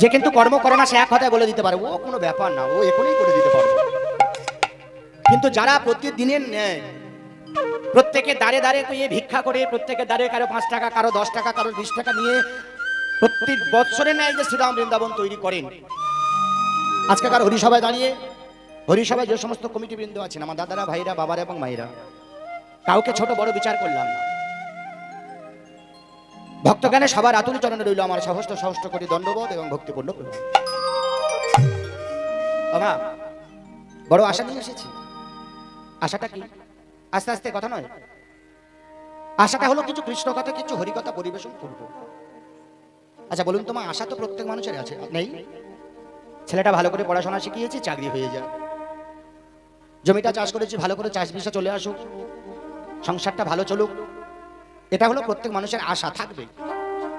যে কিন্তু কর্ম করে না, সে এক কথায় বলে দিতে পারে, ও, কোনো ব্যাপার না, ও এখনই করে দিতে পারবে। কিন্তু যারা প্রতিদিনের নেয় প্রত্যেকে দাঁড়ে দাঁড়ে কইয়ে ভিক্ষা করে, প্রত্যেকে দাঁড়ে কারও পাঁচ টাকা, কারও দশ টাকা, কারও বিশ টাকা নিয়ে প্রত্যেক বৎসরে নেয় যে শ্রীরাম বৃন্দাবন তৈরি করেন, আজকেকার হরিসভায় দাঁড়িয়ে, হরিসভায় যে সমস্ত কমিটি বৃন্দ আছেন, আমার দাদারা, ভাইরা, বাবারা এবং মায়েরা, কাউকে ছোট বড় বিচার করলাম না। ভক্তজ্ঞানে সবার আতুল চরণে রইল আমার সহস্ত সহস্ত কোটি দণ্ডবোধ এবং ভক্তিপূর্ণ। বাবা বড় আশা নিয়ে এসেছি। আশাটা কি? আস্তে আস্তে কথা নয়। আশাটা হলো কিছু কৃষ্ণ কথা কিছু হরিকথা পরিবেশন করব। আচ্ছা বলুন তোমার আশা তো প্রত্যেক মানুষের আছে। নেই? ছেলেটা ভালো করে পড়াশোনা শিখিয়েছি, চাকরি হয়ে যায় জমিটা চাষ করেছি, ভালো করে চাষ বিষে চলে আসুক। সংসারটা ভালো চলুক। এটা হলো প্রত্যেক মানুষের আশা, থাকবে।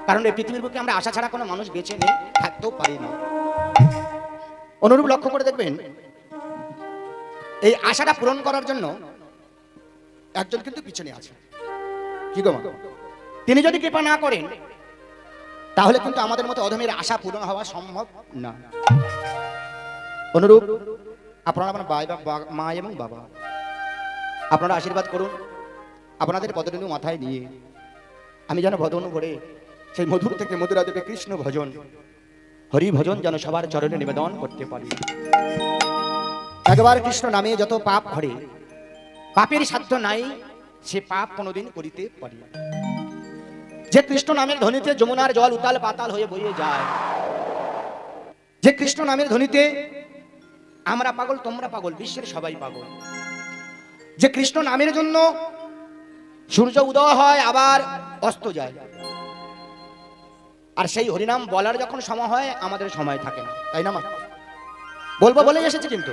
কারণ এই পৃথিবীর বুকে আমরা আশা ছাড়া কোনো মানুষ বেঁচে নেই, থাকতেও পারি না। অনুরূপ লক্ষ্য করে দেখবেন, এই আশাটা পূরণ করার জন্য একজন কিন্তু পিছনে আছে। কি গো তিনি যদি কৃপা না করেন, তাহলে কিন্তু আমাদের মতো অধমের আশা পূরণ হওয়া সম্ভব না। অনুরূপ, আপনারা বা- মা এবং বাবা, আপনারা আশীর্বাদ করুন। আপনাদের পদরেণু মাথায় নিয়ে আমি যেন ভদন ভরে সেই মধুর থেকে মধুরা দেবে কৃষ্ণ ভজন হরি ভজন যেন সবার চরণে নিবেদন করতে পারি একবার কৃষ্ণ নামে যত পাপ ঘরে পাপের সাধ্য নাই, সে পাপ কোনোদিন করিতে পারি। যে কৃষ্ণ নামের ধ্বনিতে যমুনার জল উতাল পাতাল হয়ে বইয়ে যায়, যে কৃষ্ণ নামের ধ্বনিতে আমরা পাগল, তোমরা পাগল, বিশ্বের সবাই পাগল, যে কৃষ্ণ নামের জন্য সূর্য উদয় হয়, আবার অস্ত যায়। আর সেই হরিনাম বলার যখন সময় হয়, আমাদের সময় থাকে না। তাই না মা? বলব বলে এসেছি কিন্তু।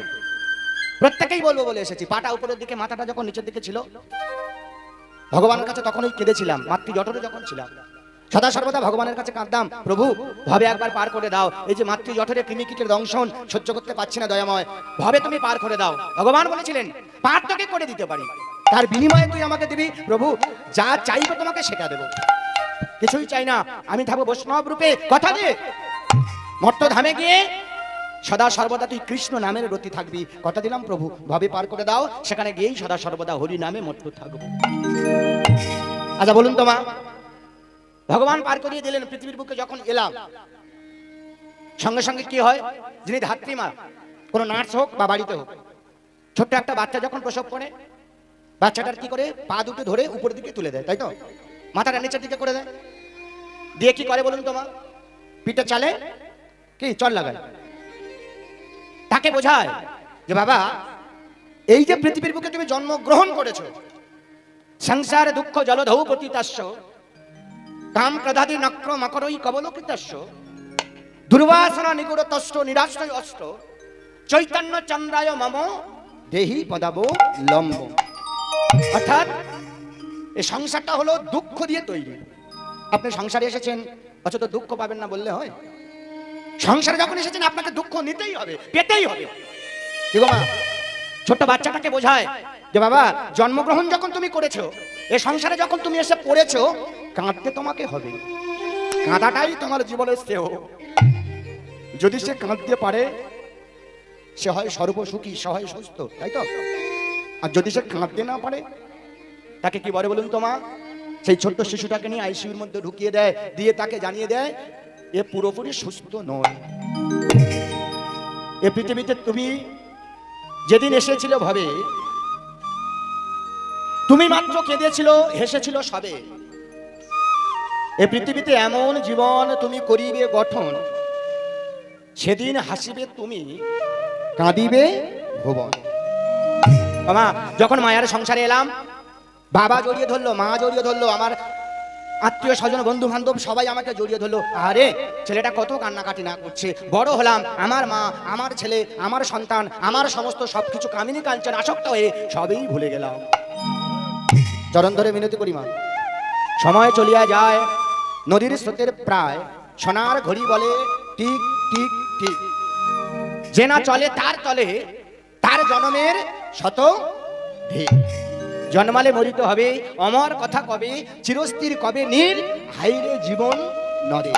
প্রত্যেকেই বলব বলে এসেছি। পাটা উপরের দিকে, মাথাটা যখন নিচের দিকে ছিল, ভগবানের কাছে তখনই কেঁদেছিলাম, মাতৃ জঠরে যখন ছিলাম। সদা সর্বদা ভগবানের কাছে কাঁদতাম, প্রভু, ভবে একবার পার করে দাও। এই যে মাতৃ জঠরে কৃমিকীটের দংশন সহ্য করতে পারছি না দয়াময়। ভবে তুমি পার করে দাও। ভগবান বলেছিলেন, পার তোকে করে দিতে পারি। তার বিনিময়ে তুই আমাকে দিবি। প্রভু, যা চাইবে তোমাকে সেটা দেবো। কিছুই চাই না। আমি থাকব বৈষ্ণব রূপে। কথা দিয়ে মর্ত ধামে গিয়ে সদা সর্বদা তুই কৃষ্ণ নামের রতি থাকবি। কথা দিলাম, প্রভু। ভাবে পার করে দাও। সেখানে গিয়েই সদা সর্বদা হরি নামে মর্ত থাকব। আচ্ছা বলুন তো মা। ভগবান পার করিয়ে দিলেন, পৃথিবীর বুকে যখন এলাম, সঙ্গে সঙ্গে কি হয়? যিনি ধাত্রী মা, কোনো নার্স হোক বা বাড়িতে হোক, ছোট্ট একটা বাচ্চা যখন প্রসব করে বাচ্চাটার কি করে? পা দুটো ধরে উপরের দিকে তুলে দেয়, তাই তো? মাথাটা নিচের দিকে করে দেয়। দিয়ে কি করে বলুন তো মা? পিঠে চালে? কি? চল লাগায়। তাকে বোঝায় যে, বাবা, এই যে পৃথিবীর বুকে তুমি জন্মগ্রহণ করেছ, সংসার দুঃখ জলধৌ পতিতাস্য কাম প্রধাদি নক্র মকরই কবলকৃতাস্য দুর্বাসনা নিগুড় তষ্ট নিরাশ্রয় অষ্ট চৈতন্য চন্দ্রায় মম দেহি পদাব লম্ব। অর্থাৎ, এই সংসারটা হলো দুঃখ দিয়ে তৈরি। আপনি সংসারে এসেছেন, অথচ দুঃখ পাবেন না বললে হয়। সংসারে যখন এসেছেন, আপনাকে দুঃখ নিতেই হবে, পেতেই হবে। মা? ছোট্ট বাচ্চাটাকে বোঝায় যে, বাবা, জন্মগ্রহণ যখন তুমি করেছ, এ সংসারে যখন তুমি এসে পড়েছো, কাঁদতে তোমাকে হবে। কাঁদাটাই তোমার জীবনের শ্রেয়। যদি সে কাঁদতে পারে, সে হয় সর্বসুখী, সে হয় সুস্থ, তাই তো? আর যদি সে কাঁদতে না পারে, তাকে কি বলে বলুন তোমা সেই ছোট্ট শিশুটাকে নিয়ে আইসিউর মধ্যে ঢুকিয়ে দেয়, দিয়ে তাকে জানিয়ে দেয়, এ পুরোপুরি সুস্থ নয়। এ পৃথিবীতে তুমি যেদিন এসেছিল ভাবে, তুমি মাত্র কেঁদেছিল, হেসেছিল সবে। এ পৃথিবীতে এমন জীবন তুমি করিবে গঠন, সেদিন হাসিবে তুমি, কাঁদিবে ভুবন। মামা যখন মায়ের সংসারে এলাম, বাবা জড়িয়ে ধরলো, মা জড়িয়ে ধরলো, আমার আত্মীয় স্বজন বন্ধু বান্ধব সবাই আমাকে জড়িয়ে ধরলো। আরে, ছেলেটা কত কান্নাকাটি না করছে। বড় হলাম, আমার মা, আমার ছেলে, আমার সন্তান, আমার সমস্ত সবকিছু কামিনী কাঞ্চন আসক্ত হয়ে সবই ভুলে গেলাম। চরণ ধরে মিনতি করি, মা। সময় চলিয়া যায়, নদীর স্রোতের প্রায় সোনার ঘড়ি বলে, টিক টিক টিক। যে না চলে, তার তলে তার জনমের শত জন্মালে মরিতে হবে অমর কথা কবে, চিরস্থির কবে নীল, হাইরে জীবন নদে।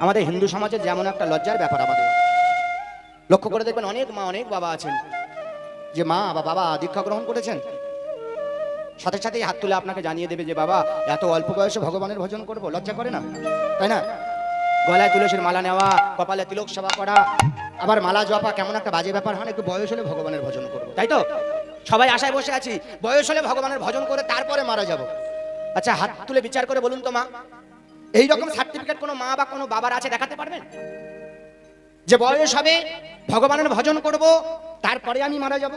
আমাদের হিন্দু সমাজের যেমন একটা লজ্জার ব্যাপার আমাদের। লক্ষ্য করে দেখবেন অনেক মা, অনেক বাবা আছেন। যে মা বা বাবা দীক্ষা গ্রহণ করেছেন। সাথে সাথেই হাত তুলে আপনাকে জানিয়ে দেবে যে বাবা, এত অল্প বয়সে ভগবানের ভজন করব, লজ্জা করে না? তাই না? গলায় তুলসীর মালা নেওয়া, কপালে তিলক সেবা করা। আবার মালা জপা কেমন একটা বাজে ব্যাপার, হয়, না? একটু বয়স হলে ভগবানের ভজন করব। তাই তো? সবাই আশায় বসে আছি। বয়স হলে ভগবানের ভজন করে তারপরে মারা যাব। আচ্ছা হাত তুলে বিচার করে বলুন তো মা, এই রকম সার্টিফিকেট কোনো মা বা কোনো বাবার আছে দেখাতে পারবেন? যে বয়স হবে, ভগবানের ভজন করব, তারপরে আমি মারা যাব।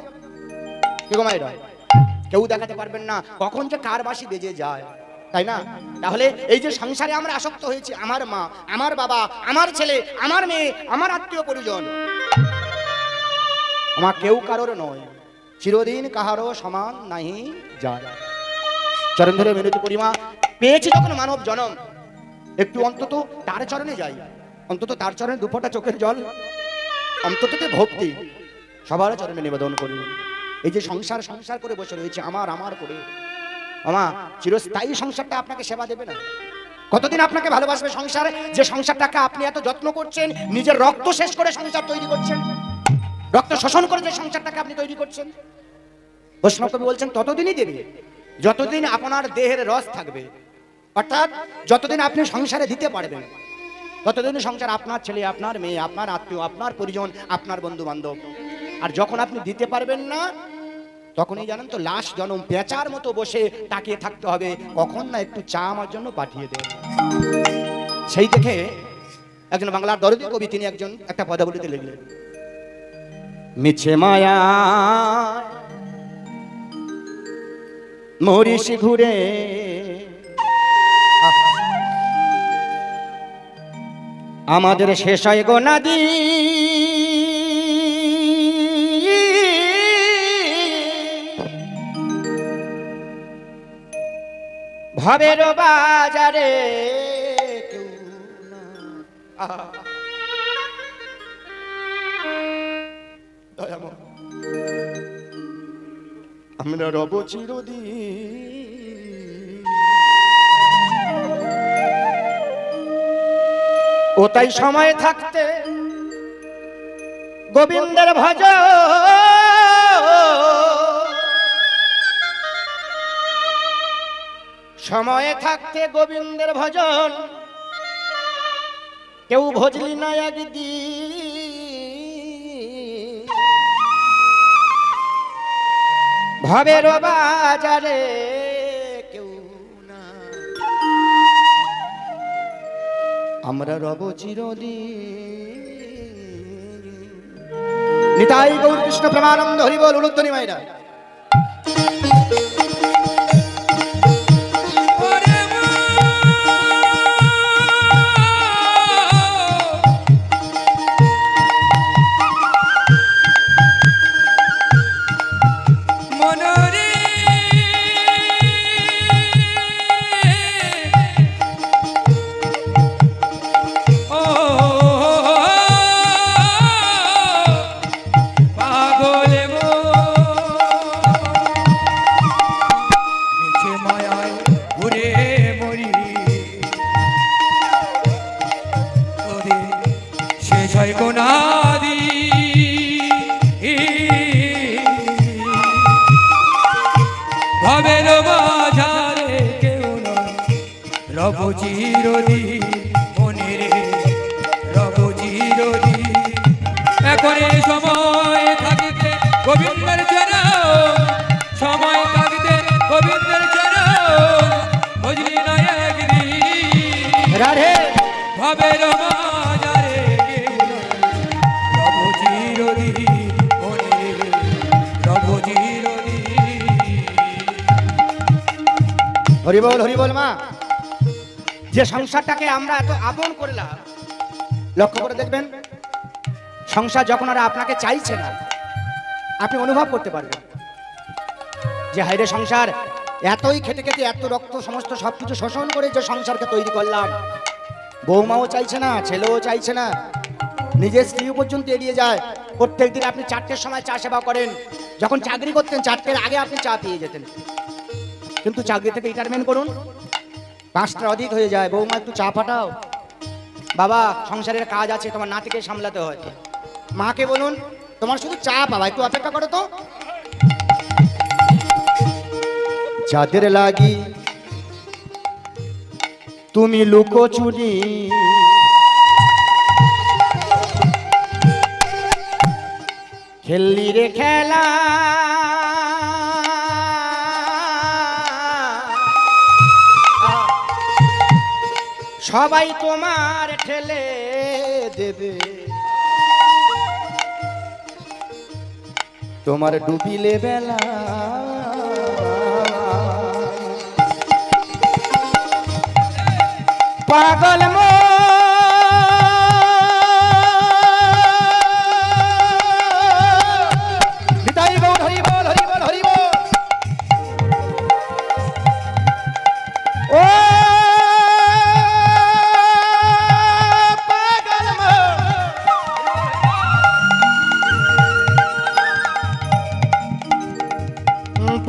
কেউ দেখাতে পারবেন না। কখন যে কার বাসি বেজে যায়। তাই না? তাহলে এই যে সংসারে আমরা আসক্ত হয়েছি, আমার মা, আমার বাবা, আমার ছেলে, আমার মেয়ে, আমার আত্মীয় পরিজন আমার কেউ কারোর নয়। চিরদিন কাহারও সমান নাহি যায়। চরণ ধরে মিনতি পরিমা পেয়েছি যখন মানব জনম, একটু অন্তত তার চরণে যাই। অন্তত তার চরণে দুফোটা চোখের জল অন্তত ভক্তি, সবার চরণে নিবেদন করি। এই যে সংসার সংসার করে বসে রয়েছে, আমার আমার করে। আমা চিরস্থায়ী সংসারটা আপনাকে সেবা দেবে না। কতদিন আপনাকে ভালোবাসবে সংসারে? যে সংসারটাকে আপনি এত যত্ন করছেন, নিজের রক্ত শেষ করে সংসার তৈরি করছেন। রক্ত শোষণ করে যে সংসারটাকে আপনি তৈরি করছেন। বৈষ্ণব কবি বলছেন, ততদিনই দেবে। যতদিন আপনার দেহের রস থাকবে, অর্থাৎ যতদিন আপনি সংসারে দিতে পারবেন, ততদিন সংসার আপনার ছেলে, আপনার মেয়ে, আপনার আত্মীয়, আপনার পরিজন, আপনার বন্ধু বান্ধব আর যখন আপনি দিতে পারবেন না তখনই জানেন তো, লাশ জনম পেঁচার মতো বসে তাকিয়ে থাকতে হবে। কখন না একটু চা আমার জন্য পাঠিয়ে দেবে সেই দেখে একজন বাংলার দরদি কবি, তিনি একজন, একটা পদাবলিতে লিখলেন, মিছে মায়া মরিস ঘুরে। আমাদের শেষ হয় গো নাদি ভবের বাজারে। আমরা রব চিরদিন। ও তাই সময় থাকতে গোবিন্দের ভজ সময়ে থাকতে গোবিন্দের ভজন। কেউ ভজলি না একদিন। ভবের বাজারে কেউ না। আমরা রব চিরদিন। নিতাই গৌর কৃষ্ণ প্রেমানন্দ হরি বল উলুদ্ধনি মাইরা। গোবিন্দের চরণ সময় থাকিতে গোবিন্দের চরণ বুঝলি না রাধে। ভবের মাঝারে কেউ নয়, রব চিরদি মনের রব হরি বল হরি বল মা। যে সংসারটাকে আমরা এত আপন করলাম লক্ষ্য করে দেখবেন সংসার যখন আর আপনাকে চাইছে না আপনি অনুভব করতে পারবেন যে হাইরে সংসার, এতই খেতে খেতে এত রক্ত, সমস্ত সবকিছু শোষণ করে যে সংসারকে তৈরি করলাম। বৌমাও চাইছে না, ছেলেও চাইছে না। নিজের স্ত্রী পর্যন্ত এড়িয়ে যায়। প্রত্যেক দিন আপনি চারটের সময় চা সেবা করেন। যখন চাকরি করতেন, চারটের আগে আপনি চা পেয়ে যেতেন। কিন্তু চাকরি থেকে রিটায়ারমেন্ট করুন। পাঁচটা অধিক হয়ে যায়। বৌমা, একটু চা ফাটাও। বাবা, সংসারের কাজ আছে, তোমার নাতিকে সামলাতে হয়। মাকে বলুন তোমার শুধু চা বাবা, একটু অপেক্ষা করো তো। যাদের লাগি তুমি লুকোচুরি। খেললি রে খেলা। সবাই তোমার ঠেলে দেবে। তোমার ডুবিলে বেলা। পাগল মো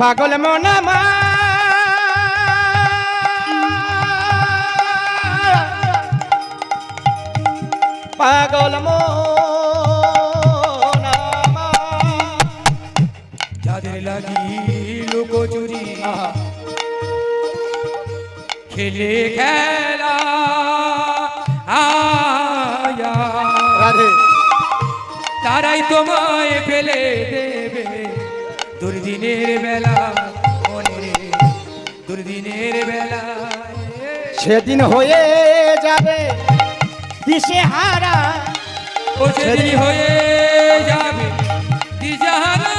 পাগল মনামা পাগল মনামা যাদের লাগি লুকোচুরি খেলে খেলা আয়া। রাধে। তারাই তোমায় ফেলে দেবে। দুর্দিনের বেলা মনে দুর্দিনের বেলা। সেদিন হয়ে যাবে দিশে হারা ও সেদিন হয়ে যাবে দিশাহারা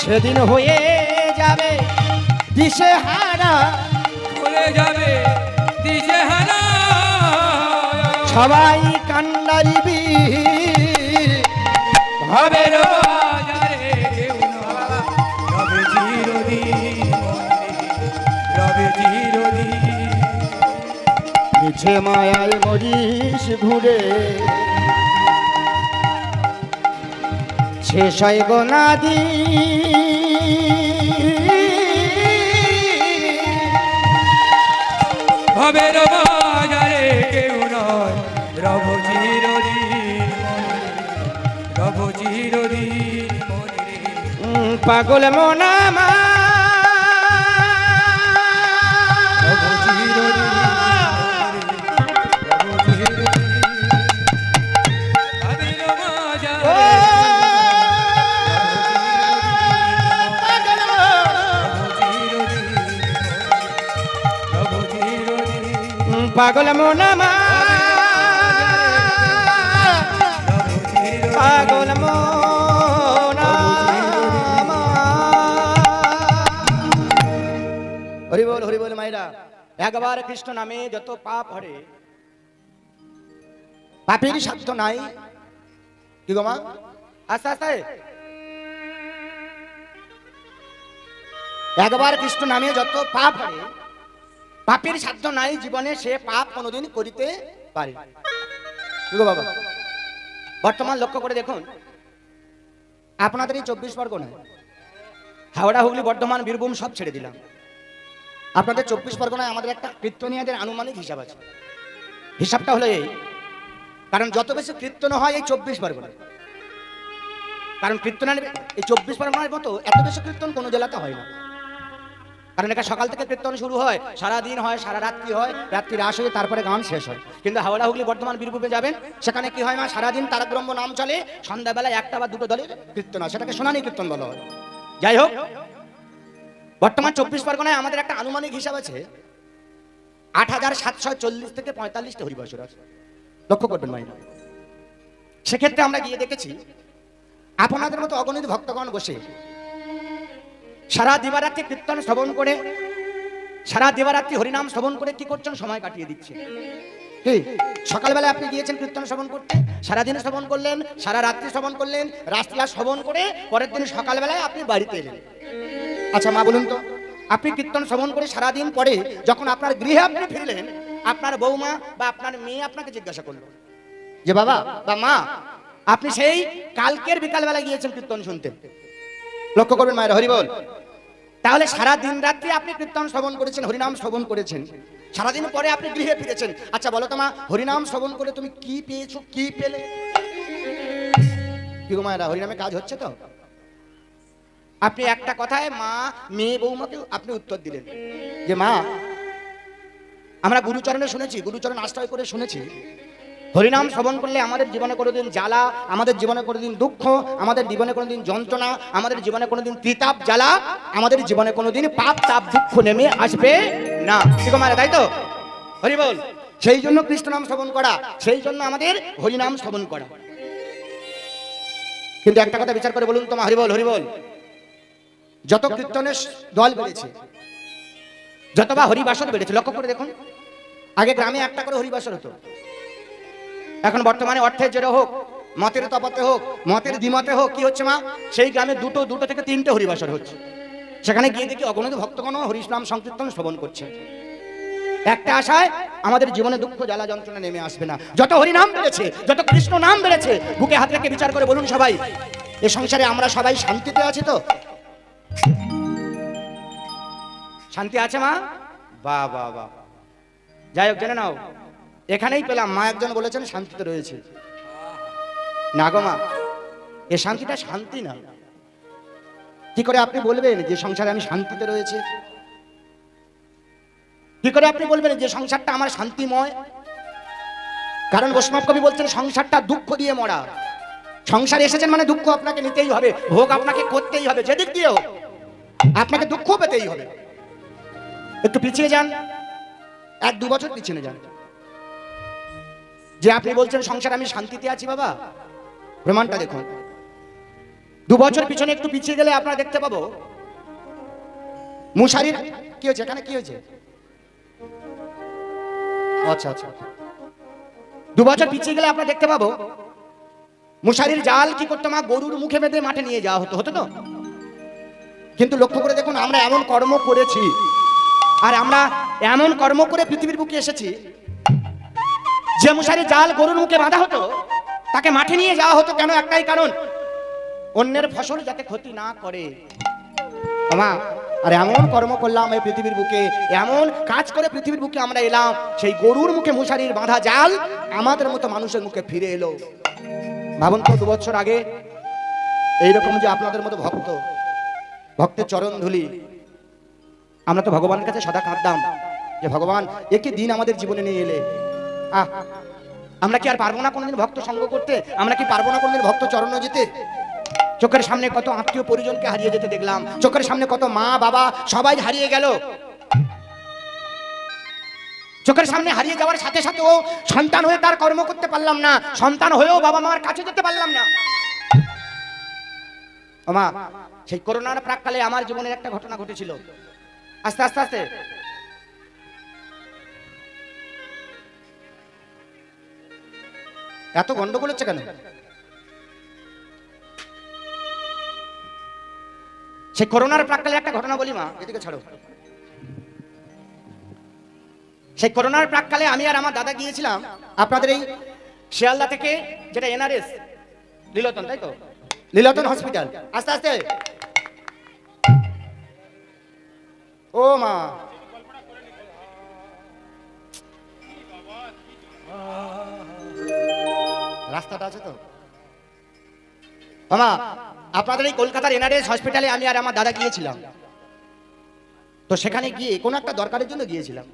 সেদিন হয়ে যাবে দিশে হারা চলে যাবে দিশাহারা সবাই কান্নারিবি হবে চিরদিন মনে, রবে চিরদিন মিছে মায়ায় মরিস ঘুরে শেষ হয় গোনাদি হবে বাজারে কেউ নয় রব চিরদিন মনে, রব চিরদিন উম, পাগল মনামা পাগল মনামা পাগল হরি একবার কৃষ্ণ নামে যত পাপ হরে পাপেরই সাধ্য নাই। কি গো মা? আস্তে আস্তে। একবার কৃষ্ণ নামে যত পাপ হরে পাপের সাধ্য নাই জীবনে, সে পাপ কোনোদিন করিতে পারে বাবা, বর্তমান লক্ষ্য করে দেখুন। আপনাদের এই চব্বিশ পরগনায় হাওড়া, হুগলি, বর্ধমান, বীরভূম সব ছেড়ে দিলাম। আপনাদের চব্বিশ পরগনায় আমাদের একটা কীর্তনীয়দের আনুমানিক হিসাব আছে। হিসাবটা হলো এই, কারণ যত বেশি কীর্তন হয় এই চব্বিশ পরগনায় কারণ কীর্তনের, এই চব্বিশ পরগনার মতো এত বেশি কীর্তন কোনো জেলাতে হয় না। কারণ এটা সকাল থেকে কীর্তন শুরু হয়, সারা দিন হয়, সারা রাত্রি হয়? রাত্রি রাস হয়ে তারপরে গান শেষ হয়। কিন্তু হাওড়া হুগলি বর্ধমান বীরভূমে যাবেন, সেখানে কি হয় মা? সারাদিন তারকব্রহ্ম নাম চলে, সন্ধ্যাবেলায় একটা বা দুটো দলের কীর্তন হয়। সেটাকে সোনানি কীর্তন বলা হয়। যাই হোক, বর্তমান চব্বিশ পরগনায় আমাদের একটা আনুমানিক হিসাব আছে, আট হাজার সাতশো চল্লিশ থেকে পঁয়তাল্লিশটা হরিবাসর আছে। লক্ষ্য করবেন মাইনা সেক্ষেত্রে আমরা গিয়ে দেখেছি, আপনাদের মতো অগণিত ভক্তগণ বসে সারা দিবারাত্রি কীর্তন শ্রবণ করে, সারা দিবারাত্রি হরিনাম শ্রবণ করে কি করছেন? সময় কাটিয়ে দিচ্ছে। সকালবেলা আপনি গিয়েছেন কীর্তন শ্রবণ করতে? সারাদিন শ্রবণ করলেন, সারা রাত্রি শ্রবণ করলেন রাত্রিলা শ্রবণ করে পরের দিন সকালবেলায় আপনি বাড়িতে এলেন। আচ্ছা মা, বলুন তো, আপনি কীর্তন শ্রবণ করে সারাদিন পরে যখন আপনার গৃহে আপনি ফিরলেন, আপনার বৌমা বা আপনার মেয়ে আপনাকে জিজ্ঞাসা করল, যে বাবা বা মা, আপনি সেই কালকের বিকালবেলা গিয়েছেন কীর্তন শুনতে? লক্ষ্য করবেন মায়ের, হরি বল। তাহলে সারা দিন রাত্রি আপনি কীর্তন শ্রবণ করেছেন, হরিনাম শ্রবণ করেছেন। সারাদিন পরে আপনি গৃহে ফিরেছেন। আচ্ছা বলো তো মা, হরিনাম শ্রবণ করে তুমি কি পেয়েছ, কি পেলে? কি মায়েরা, হরিনামে কাজ হচ্ছে তো? আপনি একটা কথায় মা, মেয়ে, বৌমাকে আপনি উত্তর দিলেন। যে মা, আমরা গুরুচরণে শুনেছি, গুরুচরণ আশ্রয় করে শুনেছি। হরিনাম শ্রবণ করলে আমাদের জীবনে কোনোদিন জ্বালা, আমাদের জীবনে কোনোদিন দুঃখ, আমাদের জীবনে কোনোদিন যন্ত্রণা, আমাদের জীবনে কোনোদিন ত্রিতাপ জ্বালা, আমাদের জীবনে কোনোদিন পাপ, তাপ, দুঃখ নেমে আসবে না। ঠিক মারা তাই তো? হরি বল। সেই জন্য কৃষ্ণ নাম শ্রবণ করা, সেই জন্য আমাদের হরিনাম শ্রবণ করা। কিন্তু একটা কথা বিচার করে বলুন তোমার হরিবল হরিবল যত কীর্তনের দল বেড়েছে যত বা হরিবাসর বেড়েছে, লক্ষ্য করে দেখুন, আগে গ্রামে একটা করে হরিবাসর হতো। এখন বর্তমানে অর্থের জেরে হোক, মতের তপতে হোক, মতের দ্বিমতে হোক, কি হচ্ছে মা? সেই গ্রামে দুটো দুটো থেকে তিনটে হরিবাসর হচ্ছে। সেখানে গিয়ে দেখি অগণিত ভক্তগণ হরিনাম সংকীর্তন শ্রবণ করছে। একটা আশায় আমাদের জীবনে দুঃখ, জ্বালা, যন্ত্রণা নেমে আসবে না। যত হরিনাম বেড়েছে, যত কৃষ্ণ নাম বেড়েছে, বুকে হাত রেখে বিচার করে বলুন সবাই, এ সংসারে আমরা সবাই শান্তিতে আছি তো? শান্তি আছে মা? বা বা বা যাই হোক, জেনে নাও। এখানেই পেলাম। মা একজন বলেছেন, শান্তিতে রয়েছে। না গো মা, এ শান্তিটা শান্তি না। কি করে আপনি বলবেন যে সংসারে আমি শান্তিতে রয়েছে? কি করে আপনি বলবেন যে সংসারটা আমার শান্তিময়? কারণ বৈষ্ণব কবি বলছেন, সংসারটা দুঃখ দিয়ে মরা। সংসারে এসেছেন মানে দুঃখ আপনাকে নিতেই হবে, ভোগ আপনাকে করতেই হবে, যেদিক দিয়ে হোক। আপনাকে দুঃখ পেতেই হবে। একটু পিছিয়ে যান, এক দু বছর পিছিয়ে যান। যে আপনি বলছেন সংসার আমি শান্তিতে আছি, বাবা। প্রমাণটা দেখুন। দু বছর পিছনে একটু পিছিয়ে গেলে আপনারা দেখতে পাবো। মুশারির কি হয়েছে? এখানে কি হয়েছে? আচ্ছা আচ্ছা। দু বছর পিছিয়ে গেলে আপনারা দেখতে পাবো। মুশারির জাল কি করতো মা গরুর মুখে বেঁধে মাঠে নিয়ে যাওয়া হতো হতো তো? কিন্তু লক্ষ্য করে দেখুন, আমরা এমন কর্ম করেছি। আর আমরা এমন কর্ম করে পৃথিবীর বুকে এসেছি যে মশারি জাল গরুর মুখে বাঁধা হতো, তাকে মাঠে নিয়ে যাওয়া হতো কেন? একটাই কারণ, অন্যের ফসল যাতে ক্ষতি না করে। আর এমন কর্ম করলাম এই পৃথিবীর বুকে, এমন কাজ করে পৃথিবীর বুকে আমরা এলাম, সেই গরুর মুখে মশারির বাঁধা জাল আমাদের মতো মানুষের মুখে ফিরে এলো। ভাবুন তো দু বছর আগে এইরকম যে আপনাদের মতো ভক্ত, ভক্তের চরণ ধুলি, আমরা তো ভগবানের কাছে সদা কাঁদতাম যে ভগবান একই দিন আমাদের জীবনে নিয়ে এলে? আমরা কি আর পারব না কোনোদিন ভক্ত সঙ্গ করতে? আমরা কি পারব না কোনোদিন ভক্ত চরণ যেতে? চোখের সামনে কত আত্মীয় পরিজনকে হারিয়ে যেতে দেখলাম। চোখের সামনে কত মা, বাবা সবাই হারিয়ে গেল। চোখের সামনে হারিয়ে যাওয়ার সাথে সাথে ও সন্তান হয়ে তার কর্ম করতে পারলাম না। সন্তান হয়েও বাবা মার কাছে যেতে পারলাম না। মা সেই করোনার প্রাককালে আমার জীবনের একটা ঘটনা ঘটেছিল। আস্তে আস্তে আস্তে। এত গন্ডগোল হচ্ছে কেন? সে করোনার প্রাককালে একটা ঘটনা বলি মা, এদিকে ছাড়ো। সেই করোনার প্রাককালে আমি আর আমার দাদা গিয়েছিলাম, আপনাদের এই শিয়ালদা থেকে যেটা এনআরএস লীলতন তাই তো? লীলতন হসপিটাল। আস্তে আস্তে। ও মা। রাস্তাটা আছে তো? মামা, আপনাদের এই কলকাতার এনআরএস হসপিটালে আমি আর আমার দাদা গিয়েছিলাম। তো সেখানে গিয়ে কোনো একটা দরকারের জন্য গিয়েছিলাম।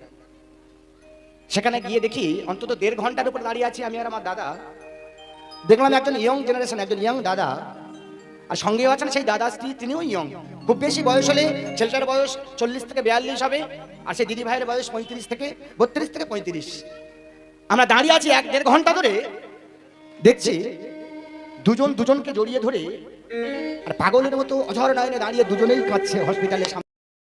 সেখানে গিয়ে দেখি অন্তত দেড় ঘণ্টার উপর দাঁড়িয়ে আছি আমি আর আমার দাদা। দেখলাম একজন ইয়ং জেনারেশন একজন ইয়ং দাদা। আর সঙ্গেও আছেন সেই দাদা স্ত্রী, তিনিও ইয়ং খুব বেশি বয়স হলে ছেলেটার বয়স চল্লিশ থেকে বিয়াল্লিশ হবে, আর সেই দিদি ভাইয়ের বয়স পঁয়ত্রিশ থেকে বত্রিশ থেকে পঁয়ত্রিশ। আমরা দাঁড়িয়ে আছি এক দেড় ঘণ্টা ধরে দেখছি দুজন দুজনকে জড়িয়ে ধরে আর পাগলের মতো অঝর নয়নে দাঁড়িয়ে দুজনেই কাঁদছে হসপিটালের সামনে।